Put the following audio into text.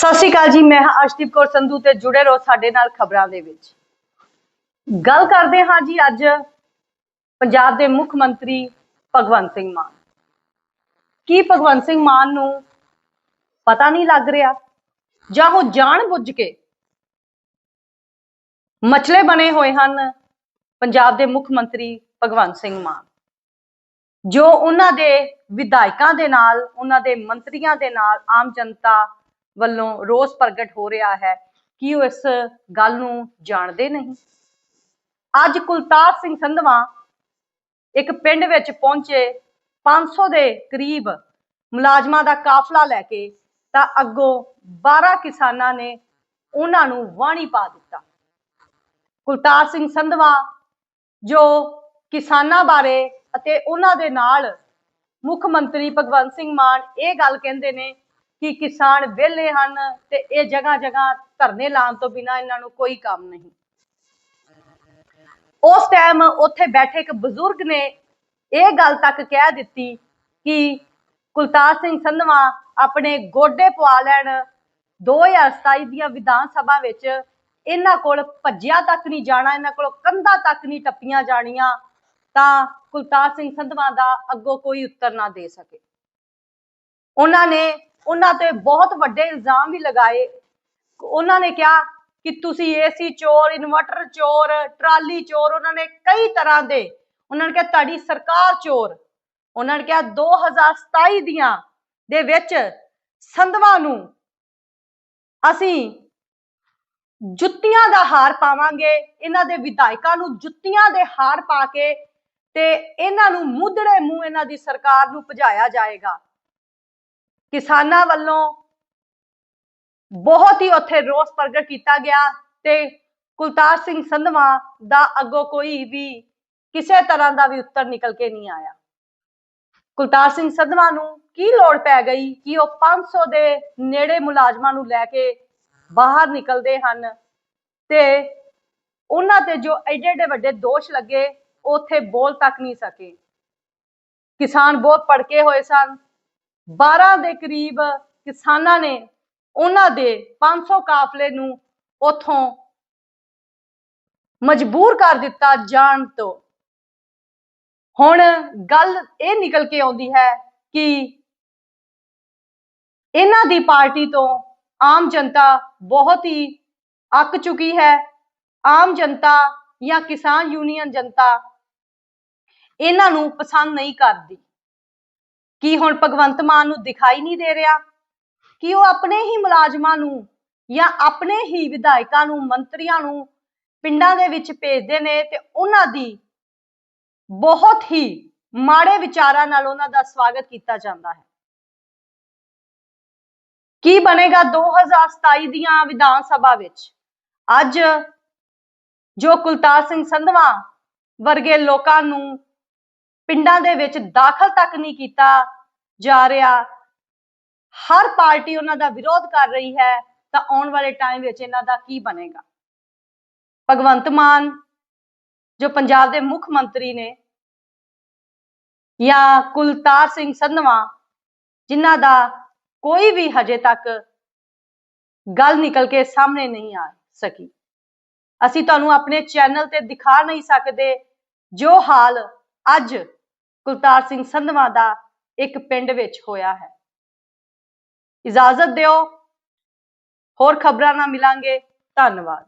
ਸਤਿ ਸ਼੍ਰੀ ਅਕਾਲ ਜੀ, ਮੈਂ ਹਾਂ ਅਰਸ਼ਦੀਪ ਕੌਰ ਸੰਧੂ ਤੇ ਜੁੜੇ ਰਹੋ ਸਾਡੇ ਨਾਲ ਖਬਰਾਂ ਦੇ ਵਿੱਚ। ਗੱਲ ਕਰਦੇ ਹਾਂ ਜੀ ਅੱਜ ਪੰਜਾਬ ਦੇ ਮੁੱਖ ਮੰਤਰੀ ਭਗਵੰਤ ਸਿੰਘ ਮਾਨ। ਕੀ ਭਗਵੰਤ ਸਿੰਘ ਮਾਨ ਨੂੰ ਪਤਾ ਨਹੀਂ ਲੱਗ ਰਿਹਾ? ਜਾਂ ਉਹ ਜਾਣ ਬੁੱਝ ਕੇ ਮਚਲੇ ਬਣੇ ਹੋਏ ਹਨ ਪੰਜਾਬ ਦੇ ਮੁੱਖ ਮੰਤਰੀ ਭਗਵੰਤ ਸਿੰਘ ਮਾਨ। ਜੋ ਉਹਨਾਂ ਦੇ ਵਿਧਾਇਕਾਂ ਦੇ ਨਾਲ, ਉਹਨਾਂ ਦੇ ਮੰਤਰੀਆਂ ਦੇ ਨਾਲ ਆਮ ਜਨਤਾ ਵੱਲੋਂ ਰੋਸ ਪ੍ਰਗਟ ਹੋ ਰਿਹਾ ਹੈ ਕਿ ਉਹ ਇਸ ਗੱਲ ਨੂੰ ਜਾਣਦੇ ਨਹੀਂ। ਅੱਜ ਕੁਲਤਾਰ ਸਿੰਘ ਸੰਧਵਾ ਇੱਕ ਪਿੰਡ ਵਿੱਚ ਪਹੁੰਚੇ 500 ਦੇ ਕਰੀਬ ਮੁਲਾਜ਼ਮਾਂ ਦਾ ਕਾਫਲਾ ਲੈ ਕੇ ਤਾਂ ਅੱਗੋਂ 12 ਕਿਸਾਨਾਂ ਨੇ ਉਹਨਾਂ ਨੂੰ ਵਾਣੀ ਪਾ ਦਿੱਤਾ। ਕੁਲਤਾਰ ਸਿੰਘ ਸੰਧਵਾ ਜੋ ਕਿਸਾਨਾਂ ਬਾਰੇ ਅਤੇ ਉਹਨਾਂ ਦੇ ਨਾਲ ਮੁੱਖ ਮੰਤਰੀ ਭਗਵੰਤ ਸਿੰਘ ਮਾਨ ਇਹ ਗੱਲ ਕਹਿੰਦੇ ਨੇ ਕਿ ਕਿਸਾਨ ਵਿਹਲੇ ਹਨ ਤੇ ਇਹ ਜਗ੍ਹਾ ਜਗ੍ਹਾ ਧਰਨੇ ਲਾਉਣ ਤੋਂ ਬਿਨਾ ਇਹਨਾਂ ਨੂੰ ਕੋਈ ਕੰਮ ਨਹੀਂ। ਉਸ ਟਾਈਮ ਉੱਥੇ ਬੈਠੇ ਇੱਕ ਬਜ਼ੁਰਗ ਨੇ ਇਹ ਗੱਲ ਤੱਕ ਕਹਿ ਦਿੱਤੀ ਕਿ ਕੁਲਤਾਰ ਸਿੰਘ ਸੰਧਵਾ ਆਪਣੇ ਗੋਡੇ ਪਵਾ ਲੈਣ 2027 ਦੀਆਂ ਵਿਧਾਨ ਸਭਾ ਵਿੱਚ ਇਹਨਾਂ ਕੋਲ ਭੱਜਿਆ ਤੱਕ ਨਹੀਂ ਜਾਣਾ, ਇਹਨਾਂ ਕੋਲ ਕੰਧਾਂ ਤੱਕ ਨਹੀਂ ਟੱਪੀਆਂ ਜਾਣੀਆਂ, ਤਾਂ ਕੁਲਤਾਰ ਸਿੰਘ ਸੰਧਵਾ ਦਾ ਅੱਗੋਂ ਕੋਈ ਉੱਤਰ ਨਾ ਦੇ ਸਕੇ। ਉਹਨਾਂ ਨੇ ਉਹਨਾਂ ਤੇ ਬਹੁਤ ਵੱਡੇ ਇਲਜ਼ਾਮ ਵੀ ਲਗਾਏ। ਉਹਨਾਂ ਨੇ ਕਿਹਾ ਕਿ ਤੁਸੀਂ ਏਸੀ ਚੋਰ, ਇਨਵਰਟਰ ਚੋਰ, ਟਰਾਲੀ ਚੋਰ, ਉਹਨਾਂ ਨੇ ਕਈ ਤਰ੍ਹਾਂ ਦੇ। ਉਹਨਾਂ ਨੇ ਕਿਹਾ, ਤੁਹਾਡੀ ਸਰਕਾਰ ਚੋਰ। ਉਹਨਾਂ ਨੇ ਕਿਹਾ 2027 ਦੀਆਂ ਦੇ ਵਿੱਚ ਸੰਧਵਾ ਨੂੰ ਅਸੀਂ ਜੁੱਤੀਆਂ ਦਾ ਹਾਰ ਪਾਵਾਂਗੇ। ਇਹਨਾਂ ਦੇ ਵਿਧਾਇਕਾਂ ਨੂੰ ਜੁੱਤੀਆਂ ਦੇ ਹਾਰ ਪਾ ਕੇ ਤੇ ਇਹਨਾਂ ਨੂੰ ਮੁੱਦੜੇ ਮੂੰਹ ਇਹਨਾਂ ਦੀ ਸਰਕਾਰ ਨੂੰ ਭਜਾਇਆ ਜਾਏਗਾ। ਕਿਸਾਨਾਂ ਵੱਲੋਂ ਬਹੁਤ ਹੀ ਉੱਥੇ ਰੋਸ ਪ੍ਰਗਟ ਕੀਤਾ ਗਿਆ ਤੇ ਕੁਲਤਾਰ ਸਿੰਘ ਸੰਧਵਾ ਦਾ ਅੱਗੋਂ ਕੋਈ ਵੀ ਕਿਸੇ ਤਰ੍ਹਾਂ ਦਾ ਵੀ ਉੱਤਰ ਨਿਕਲ ਕੇ ਨਹੀਂ ਆਇਆ। ਕੁਲਤਾਰ ਸਿੰਘ ਸੰਧਵਾ ਨੂੰ ਕੀ ਲੋੜ ਪੈ ਗਈ ਕਿ ਉਹ 500 ਦੇ ਨੇੜੇ ਮੁਲਾਜ਼ਮਾਂ ਨੂੰ ਲੈ ਕੇ ਬਾਹਰ ਨਿਕਲਦੇ ਹਨ ਤੇ ਉਹਨਾਂ ਤੇ ਜੋ ਐਡੇ ਐਡੇ ਵੱਡੇ ਦੋਸ਼ ਲੱਗੇ, ਉਹ ਉੱਥੇ ਬੋਲ ਤੱਕ ਨਹੀਂ ਸਕੇ। ਕਿਸਾਨ ਬਹੁਤ ਭੜਕੇ ਹੋਏ ਸਨ। 12 ਦੇ ਕਰੀਬ ਕਿਸਾਨਾਂ ਨੇ ਉਹਨਾਂ ਦੇ 500 ਕਾਫਲੇ ਨੂੰ ਉਥੋਂ ਮਜਬੂਰ ਕਰ ਦਿੱਤਾ ਜਾਣ ਤੋਂ। ਹੁਣ ਗੱਲ ਇਹ ਨਿਕਲ ਕੇ ਆਉਂਦੀ ਹੈ ਕਿ ਇਹਨਾਂ ਦੀ ਪਾਰਟੀ ਤੋਂ ਆਮ ਜਨਤਾ ਬਹੁਤ ਹੀ ਅੱਕ ਚੁੱਕੀ ਹੈ। ਆਮ ਜਨਤਾ ਜਾਂ ਕਿਸਾਨ ਯੂਨੀਅਨ ਜਨਤਾ ਇਹਨਾਂ ਨੂੰ ਪਸੰਦ ਨਹੀਂ ਕਰਦੀ। ਕੀ ਹੁਣ ਭਗਵੰਤ ਮਾਨ ਨੂੰ ਦਿਖਾਈ ਨਹੀਂ ਦੇ ਰਿਹਾ? ਕਿ ਉਹ ਆਪਣੇ ਹੀ ਮੁਲਾਜ਼ਮਾਂ ਨੂੰ ਜਾਂ ਆਪਣੇ ਹੀ ਵਿਧਾਇਕਾਂ ਨੂੰ, ਮੰਤਰੀਆਂ ਨੂੰ ਪਿੰਡਾਂ ਦੇ ਵਿੱਚ ਭੇਜਦੇ ਨੇ ਤੇ ਉਹਨਾਂ ਦੀ ਬਹੁਤ ਹੀ ਮਾੜੇ ਵਿਚਾਰਾਂ ਨਾਲ ਉਹਨਾਂ ਦਾ ਸਵਾਗਤ ਕੀਤਾ ਜਾਂਦਾ ਹੈ? ਕੀ ਬਣੇਗਾ 2027 ਦੀਆਂ ਵਿਧਾਨ ਸਭਾ ਵਿੱਚ? ਅੱਜ ਜੋ ਕੁਲਤਾਰ ਸਿੰਘ ਸੰਧਵਾ ਵਰਗੇ ਲੋਕਾਂ ਨੂੰ ਪਿੰਡਾਂ ਦੇ ਵਿੱਚ ਦਾਖਲ ਤੱਕ ਨਹੀਂ ਕੀਤਾ ਜਾ ਰਿਹਾ। ਹਰ ਪਾਰਟੀ ਉਹਨਾਂ ਦਾ ਵਿਰੋਧ ਕਰ ਰਹੀ ਹੈ, ਤਾਂ ਆਉਣ ਵਾਲੇ ਟਾਈਮ ਵਿੱਚ ਇਹਨਾਂ ਦਾ ਕੀ ਬਣੇਗਾ? ਭਗਵੰਤ ਮਾਨ, ਜੋ ਪੰਜਾਬ ਦੇ ਮੁੱਖ ਮੰਤਰੀ ਨੇ, ਜਾਂ ਕੁਲਤਾਰ ਸਿੰਘ ਸੰਧਵਾ, ਜਿਨ੍ਹਾਂ ਦਾ ਕੋਈ ਵੀ ਹਜੇ ਤੱਕ ਗੱਲ ਨਿਕਲ ਕੇ ਸਾਹਮਣੇ ਨਹੀਂ ਆ ਸਕੀ। ਅਸੀਂ ਤੁਹਾਨੂੰ ਆਪਣੇ ਚੈਨਲ ਤੇ ਦਿਖਾ ਨਹੀਂ ਸਕਦੇ ਜੋ ਹਾਲ ਅੱਜ ਕੁਲਤਾਰ ਸਿੰਘ ਸੰਧਵਾ ਦਾ ਇੱਕ ਪਿੰਡ ਵਿੱਚ ਹੋਇਆ ਹੈ। ਇਜਾਜ਼ਤ ਦਿਓ, ਹੋਰ ਖਬਰਾਂ ਨਾਲ ਮਿਲਾਂਗੇ। ਧੰਨਵਾਦ।